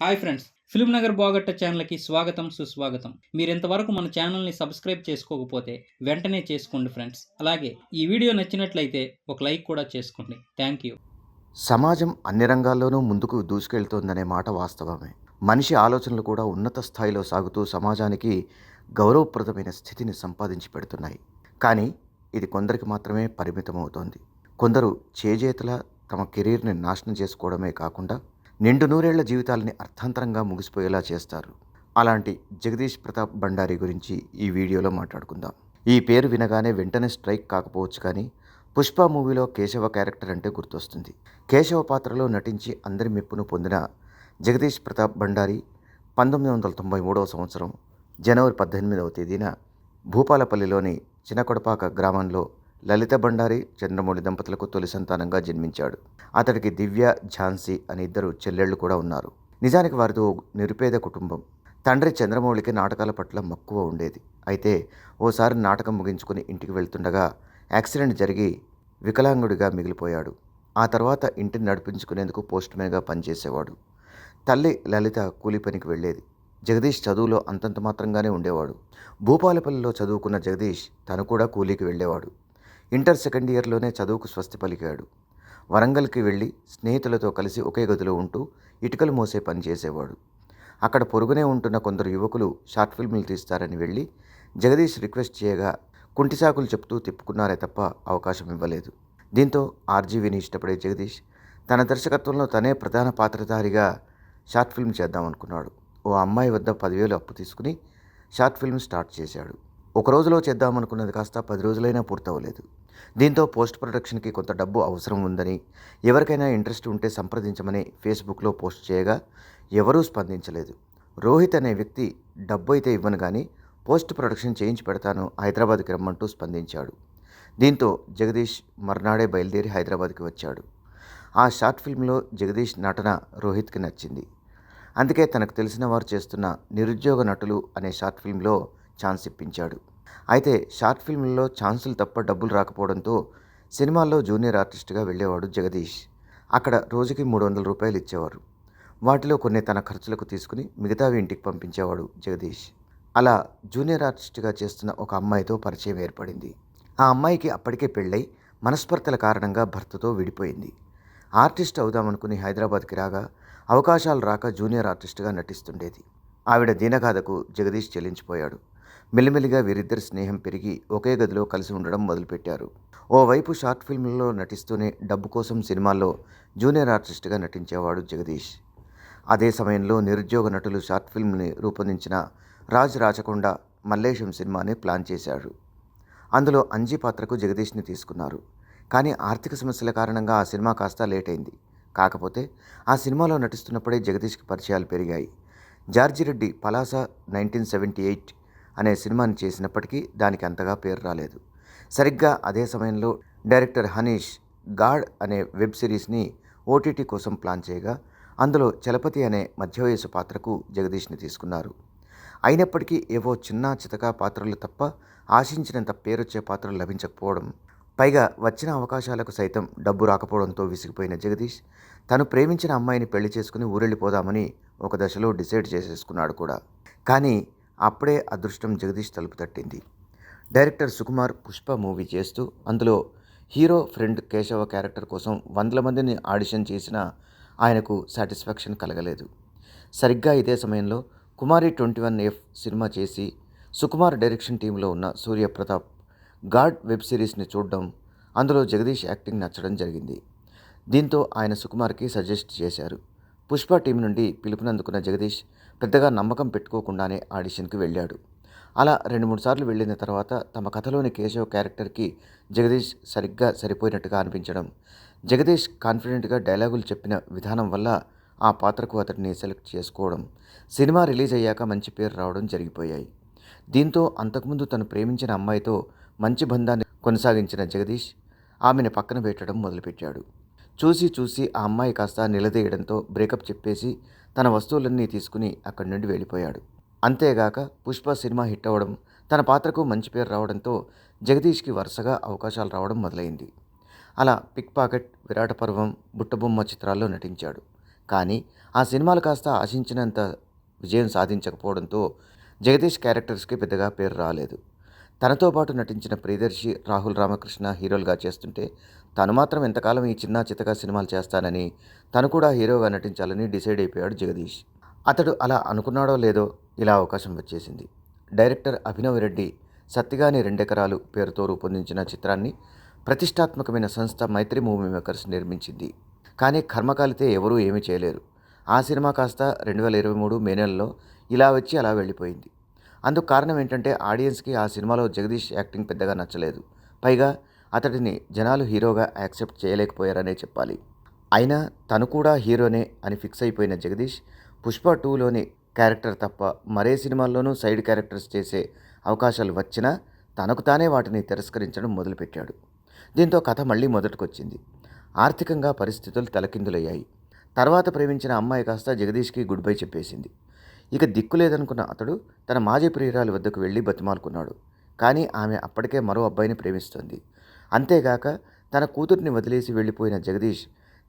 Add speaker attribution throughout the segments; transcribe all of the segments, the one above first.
Speaker 1: Hi friends film Nagar బాగట్ట ఛానల్కి స్వాగతం సుస్వాగతం. మీరు ఇంతవరకు మన ఛానల్ని సబ్స్క్రైబ్ చేసుకోకపోతే వెంటనే చేసుకోండి ఫ్రెండ్స్. అలాగే ఈ వీడియో నచ్చినట్లయితే ఒక లైక్ కూడా చేసుకోండి. Thank you.
Speaker 2: సమాజం అన్ని రంగాల్లోనూ ముందుకు దూసుకెళ్తోందనే మాట వాస్తవమే. మనిషి ఆలోచనలు కూడా ఉన్నత స్థాయిలో సాగుతూ సమాజానికి గౌరవప్రదమైన స్థితిని సంపాదించి పెడుతున్నాయి. కానీ ఇది కొందరికి మాత్రమే పరిమితమవుతోంది. కొందరు చేజేతల తమ కెరీర్ని నాశనం చేసుకోవడమే కాకుండా నిండు నూరేళ్ళ జీవితాలని అర్థాంతరంగా ముగిసిపోయేలా చేస్తారు. అలాంటి జగదీష్ ప్రతాప్ భండారి గురించి ఈ వీడియోలో మాట్లాడుకుందాం. ఈ పేరు వినగానే వెంటనే స్ట్రైక్ కాకపోవచ్చు కానీ పుష్ప మూవీలో కేశవ క్యారెక్టర్ అంటే గుర్తొస్తుంది. కేశవ పాత్రలో నటించి అందరి మెప్పును పొందిన జగదీష్ ప్రతాప్ భండారి పంతొమ్మిది వందల తొంభై మూడవ సంవత్సరం జనవరి పద్దెనిమిదవ తేదీన భూపాలపల్లిలోని చినకొడపాక గ్రామంలో లలిత బండారి చంద్రమౌళి దంపతులకు తొలి సంతానంగా జన్మించాడు. అతడికి దివ్య ఝాన్సీ అని ఇద్దరు చెల్లెళ్ళు కూడా ఉన్నారు. నిజానికి వారితో ఓ నిరుపేద కుటుంబం. తండ్రి చంద్రమౌళికి నాటకాల పట్ల మక్కువ ఉండేది. అయితే ఓసారి నాటకం ముగించుకుని ఇంటికి వెళ్తుండగా యాక్సిడెంట్ జరిగి వికలాంగుడిగా మిగిలిపోయాడు. ఆ తర్వాత ఇంటిని నడిపించుకునేందుకు పోస్ట్మెన్గా పనిచేసేవాడు. తల్లి లలిత కూలి పనికి వెళ్ళేది. జగదీష్ చదువులో అంతంత మాత్రంగానే ఉండేవాడు. భూపాలపల్లిలో చదువుకున్న జగదీష్ తను కూడా కూలీకి వెళ్ళేవాడు. ఇంటర్ సెకండ్ ఇయర్లోనే చదువుకు స్వస్తి పలికాడు. వరంగల్కి వెళ్ళి స్నేహితులతో కలిసి ఒకే గదిలో ఉంటూ ఇటుకలు మోసే పని చేసేవాడు. అక్కడ పొరుగునే ఉంటున్న కొందరు యువకులు షార్ట్ ఫిల్మ్లు తీస్తారని వెళ్ళి జగదీష్ రిక్వెస్ట్ చేయగా కుంటిసాకులు చెప్తూ తిప్పుకున్నారే తప్ప అవకాశం ఇవ్వలేదు. దీంతో ఆర్జీవిని ఇష్టపడే జగదీష్ తన దర్శకత్వంలో తనే ప్రధాన పాత్రధారిగా షార్ట్ ఫిల్మ్ చేద్దామనుకున్నాడు. ఓ అమ్మాయి వద్ద పదివేలు అప్పు తీసుకుని షార్ట్ ఫిల్మ్ స్టార్ట్ చేశాడు. ఒక రోజులో చేద్దామనుకున్నది కాస్త పది రోజులైనా పూర్తవలేదు దీంతో పోస్ట్ ప్రొడక్షన్కి కొంత డబ్బు అవసరం ఉందని ఎవరికైనా ఇంట్రెస్ట్ ఉంటే సంప్రదించమని ఫేస్బుక్లో పోస్ట్ చేయగా ఎవరూ స్పందించలేదు. రోహిత్ అనే వ్యక్తి డబ్బు అయితే ఇవ్వను కానీ పోస్ట్ ప్రొడక్షన్ చేయించి పెడతాను హైదరాబాద్కి రమ్మంటూ స్పందించాడు. దీంతో జగదీష్ మర్నాడే బయలుదేరి హైదరాబాద్కి వచ్చాడు. ఆ షార్ట్ ఫిల్మ్లో జగదీష్ నటన రోహిత్కి నచ్చింది. అందుకే తనకు తెలిసిన వారు చేస్తున్న నిరుద్యోగ నటులు అనే షార్ట్ ఫిల్మ్లో ఛాన్స్ ఇప్పించాడు అయితే షార్ట్ ఫిల్మ్లలో ఛాన్సులు తప్ప డబ్బులు రాకపోవడంతో సినిమాల్లో జూనియర్ ఆర్టిస్ట్గా వెళ్ళేవాడు జగదీష్. అక్కడ రోజుకి మూడు వందల రూపాయలు ఇచ్చేవారు. వాటిలో కొన్ని తన ఖర్చులకు తీసుకుని మిగతావి ఇంటికి పంపించేవాడు జగదీష్. అలా జూనియర్ ఆర్టిస్ట్గా చేస్తున్న ఒక అమ్మాయితో పరిచయం ఏర్పడింది. ఆ అమ్మాయికి అప్పటికే పెళ్ళై మనస్పర్ధల కారణంగా భర్తతో విడిపోయింది. ఆర్టిస్ట్ అవుదామనుకుని హైదరాబాద్కి రాగా అవకాశాలు రాక జూనియర్ ఆర్టిస్ట్గా నటిస్తుండేది. ఆవిడ దీనగాథకు జగదీష్ చెల్లించిపోయాడు. మెల్లిమెల్లిగా వీరిద్దరి స్నేహం పెరిగి ఒకే గదిలో కలిసి ఉండడం మొదలుపెట్టారు. ఓవైపు షార్ట్ ఫిల్మ్లలో నటిస్తూనే డబ్బు కోసం సినిమాల్లో జూనియర్ ఆర్టిస్ట్గా నటించేవాడు జగదీష్. అదే సమయంలో నిరుద్యోగ నటులు షార్ట్ ఫిల్మ్ని రూపొందించిన రాజ్ రాచకొండ మల్లేశం సినిమాని ప్లాన్ చేశాడు. అందులో అంజీ పాత్రకు జగదీష్ని తీసుకున్నారు. కానీ ఆర్థిక సమస్యల కారణంగా ఆ సినిమా కాస్త లేట్ అయింది కాకపోతే ఆ సినిమాలో నటిస్తున్నప్పుడే జగదీష్కి పరిచయాలు పెరిగాయి. George Reddy Palasa nineteen seventy eight అనే సినిమాని చేసినప్పటికీ దానికి అంతగా పేరు రాలేదు. సరిగ్గా అదే సమయంలో డైరెక్టర్ హనీష్ గాడ్ అనే వెబ్ సిరీస్ని ఓటీటీ కోసం ప్లాన్ చేయగా అందులో చలపతి అనే మధ్య వయసు పాత్రకు జగదీష్ని తీసుకున్నారు. అయినప్పటికీ ఏవో చిన్న చితకా పాత్రలు తప్ప ఆశించినంత పేరొచ్చే పాత్రలు లభించకపోవడం పైగా వచ్చిన అవకాశాలకు సైతం డబ్బు రాకపోవడంతో విసిగిపోయిన జగదీష్ తను ప్రేమించిన అమ్మాయిని పెళ్ళి చేసుకుని ఊరెళ్ళిపోదామని ఒక దశలో డిసైడ్ చేసేసుకున్నాడు కూడా. కానీ అప్పుడే అదృష్టం జగదీష్ తలుపు తట్టింది. డైరెక్టర్ సుకుమార్ పుష్ప మూవీ చేస్తూ అందులో హీరో ఫ్రెండ్ కేశవ క్యారెక్టర్ కోసం వందల మందిని ఆడిషన్ చేసినా ఆయనకు సాటిస్ఫాక్షన్ కలగలేదు. సరిగ్గా ఇదే సమయంలో కుమారి ట్వంటీ వన్ ఎఫ్ సినిమా చేసి సుకుమార్ డైరెక్షన్ టీంలో ఉన్న సూర్యప్రతాప్ గాడ్ వెబ్ సిరీస్ని చూడడం అందులో జగదీష్ యాక్టింగ్ నచ్చడం జరిగింది. దీంతో ఆయన సుకుమార్కి సజెస్ట్ చేశారు. పుష్ప టీం నుండి పిలుపునందుకున్న జగదీష్ పెద్దగా నమ్మకం పెట్టుకోకుండానే ఆడిషన్కి వెళ్ళాడు. అలా రెండు మూడు సార్లు వెళ్ళిన తర్వాత తమ కథలోని కేశవ్ క్యారెక్టర్కి జగదీష్ సరిగ్గా సరిపోయినట్టుగా అనిపించడం జగదీష్ కాన్ఫిడెంట్గా డైలాగులు చెప్పిన విధానం వల్ల ఆ పాత్రకు అతడిని సెలెక్ట్ చేసుకోవడం సినిమా రిలీజ్ అయ్యాక మంచి పేరు రావడం జరిగిపోయాయి. దీంతో అంతకుముందు తను ప్రేమించిన అమ్మాయితో మంచి బంధాన్ని కొనసాగించిన జగదీష్ ఆమెను పక్కన పెట్టడం మొదలుపెట్టాడు. చూసి చూసి ఆ అమ్మాయి కాస్త నిలదీయడంతో బ్రేకప్ చెప్పేసి తన వస్తువులన్నీ తీసుకుని అక్కడి నుండి వెళ్ళిపోయాడు. అంతేగాక పుష్ప సినిమా హిట్ అవ్వడం తన పాత్రకు మంచి పేరు రావడంతో జగదీష్కి వరుసగా అవకాశాలు రావడం మొదలైంది. అలా పిక్ పాకెట్ విరాట పర్వం బుట్టబొమ్మ చిత్రాల్లో నటించాడు. కానీ ఆ సినిమాలు కాస్త ఆశించినంత విజయం సాధించకపోవడంతో జగదీష్ క్యారెక్టర్స్కి పెద్దగా పేరు రాలేదు. తనతో పాటు నటించిన ప్రియదర్శి రాహుల్ రామకృష్ణ హీరోలుగా చేస్తుంటే తను మాత్రం ఎంతకాలం ఈ చిన్న చితక సినిమాలు చేస్తానని తను కూడా హీరోగా నటించాలని డిసైడ్ అయిపోయాడు జగదీష్. అతడు అలా అనుకున్నాడో లేదో ఇలా అవకాశం వచ్చేసింది. డైరెక్టర్ అభినవ్ రెడ్డి సత్తిగాని రెండెకరాలు పేరుతో రూపొందించిన చిత్రాన్ని ప్రతిష్టాత్మకమైన సంస్థ మైత్రి మూవీ మేకర్స్ నిర్మించింది. కానీ కర్మకాలితే ఎవరూ ఏమీ చేయలేరు. ఆ సినిమా కాస్త రెండు వేల ఇరవై మూడు మే నెలలో ఇలా వచ్చి అలా వెళ్ళిపోయింది. అందుకు కారణం ఏంటంటే ఆడియన్స్కి ఆ సినిమాలో జగదీష్ యాక్టింగ్ పెద్దగా నచ్చలేదు. పైగా అతడిని జనాలు హీరోగా యాక్సెప్ట్ చేయలేకపోయారనే చెప్పాలి. అయినా తను కూడా హీరోనే అని ఫిక్స్ అయిపోయిన జగదీష్ పుష్ప టూలోని క్యారెక్టర్ తప్ప మరే సినిమాల్లోనూ సైడ్ క్యారెక్టర్స్ చేసే అవకాశాలు వచ్చినా తనకు తానే వాటిని తిరస్కరించడం మొదలుపెట్టాడు. దీంతో కథ మళ్ళీ మొదటికొచ్చింది. ఆర్థికంగా పరిస్థితులు తలకిందులయ్యాయి. తర్వాత ప్రేమించిన అమ్మాయి కాస్త జగదీష్కి గుడ్ బై చెప్పేసింది. ఇక దిక్కు లేదనుకున్న అతడు తన మాజీ ప్రియురాలి వద్దకు వెళ్ళి బతిమాలుకున్నాడు. కానీ ఆమె అప్పటికే మరో అబ్బాయిని ప్రేమిస్తోంది. అంతేగాక తన కూతుర్ని వదిలేసి వెళ్ళిపోయిన జగదీష్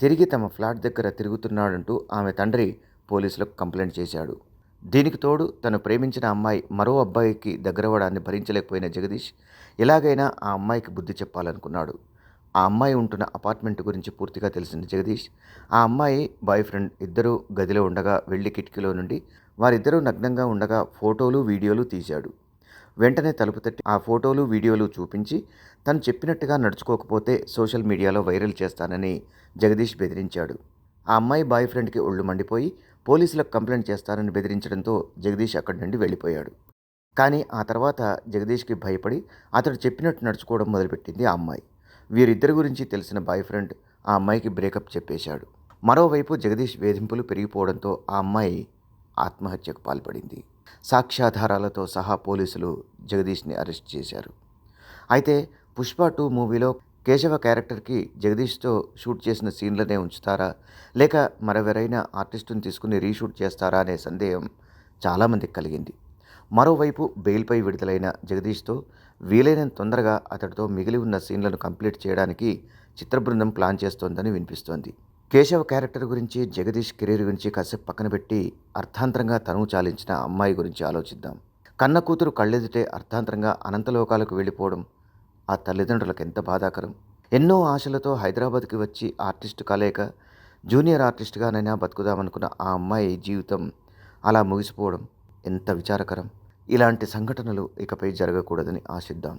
Speaker 2: తిరిగి తమ ఫ్లాట్ దగ్గర తిరుగుతున్నాడంటూ ఆమె తండ్రి పోలీసులకు కంప్లైంట్ చేశాడు. దీనికి తోడు తను ప్రేమించిన అమ్మాయి మరో అబ్బాయికి దగ్గరవడాన్ని భరించలేకపోయిన జగదీష్ ఎలాగైనా ఆ అమ్మాయికి బుద్ధి చెప్పాలనుకున్నాడు. ఆ అమ్మాయి ఉంటున్న అపార్ట్మెంట్ గురించి పూర్తిగా తెలిసిన జగదీష్. ఆ అమ్మాయి బాయ్ ఫ్రెండ్ ఇద్దరూ గదిలో ఉండగా వెళ్ళి కిటికీలో నుండి వారిద్దరూ నగ్నంగా ఉండగా ఫోటోలు వీడియోలు తీశాడు. వెంటనే తలుపు తట్టి ఆ ఫోటోలు వీడియోలు చూపించి తను చెప్పినట్టుగా నడుచుకోకపోతే సోషల్ మీడియాలో వైరల్ చేస్తానని జగదీష్ బెదిరించాడు. ఆ అమ్మాయి బాయ్ ఫ్రెండ్కి ఒళ్ళు మండిపోయి పోలీసులకు కంప్లైంట్ చేస్తానని బెదిరించడంతో జగదీష్ అక్కడి నుండి వెళ్ళిపోయాడు. కానీ ఆ తర్వాత జగదీష్కి భయపడి అతడు చెప్పినట్టు నడుచుకోవడం మొదలుపెట్టింది ఆ అమ్మాయి. వీరిద్దరి గురించి తెలిసిన బాయ్ ఫ్రెండ్ ఆ అమ్మాయికి బ్రేకప్ చెప్పేశాడు. మరోవైపు జగదీష్ వేధింపులు పెరిగిపోవడంతో ఆ అమ్మాయి ఆత్మహత్యకు పాల్పడింది. సాక్ష్యాధారాలతో సహా పోలీసులు జగదీష్ని అరెస్ట్ చేశారు. అయితే పుష్ప టూ మూవీలో కేశవ క్యారెక్టర్కి జగదీష్తో షూట్ చేసిన సీన్లనే ఉంచుతారా? లేక మరెవరైనా ఆర్టిస్టుని తీసుకుని రీషూట్ చేస్తారా అనే సందేహం చాలామందికి కలిగింది. మరోవైపు బెయిల్పై విడుదలైన జగదీష్తో వీలైనంత తొందరగా అతడితో మిగిలి ఉన్న సీన్లను కంప్లీట్ చేయడానికి చిత్ర బృందం ప్లాన్ చేస్తోందని వినిపిస్తోంది. కేశవ క్యారెక్టర్ గురించి జగదీష్ కెరీర్ గురించి కాసేపు పక్కన పెట్టి అర్థాంతరంగా తనువు చాలించిన అమ్మాయి గురించి ఆలోచిద్దాం. కన్న కూతురు కళ్ళెదుటే అర్థాంతరంగా అనంతలోకాలకు వెళ్ళిపోవడం ఆ తల్లిదండ్రులకు ఎంత బాధాకరం. ఎన్నో ఆశలతో హైదరాబాద్కి వచ్చి ఆర్టిస్ట్ కాలేక జూనియర్ ఆర్టిస్ట్గానైనా బతుకుదామనుకున్న ఆ అమ్మాయి జీవితం అలా ముగిసిపోవడం ఎంత విచారకరం. ఇలాంటి సంఘటనలు ఇకపై జరగకూడదని ఆశిద్దాం.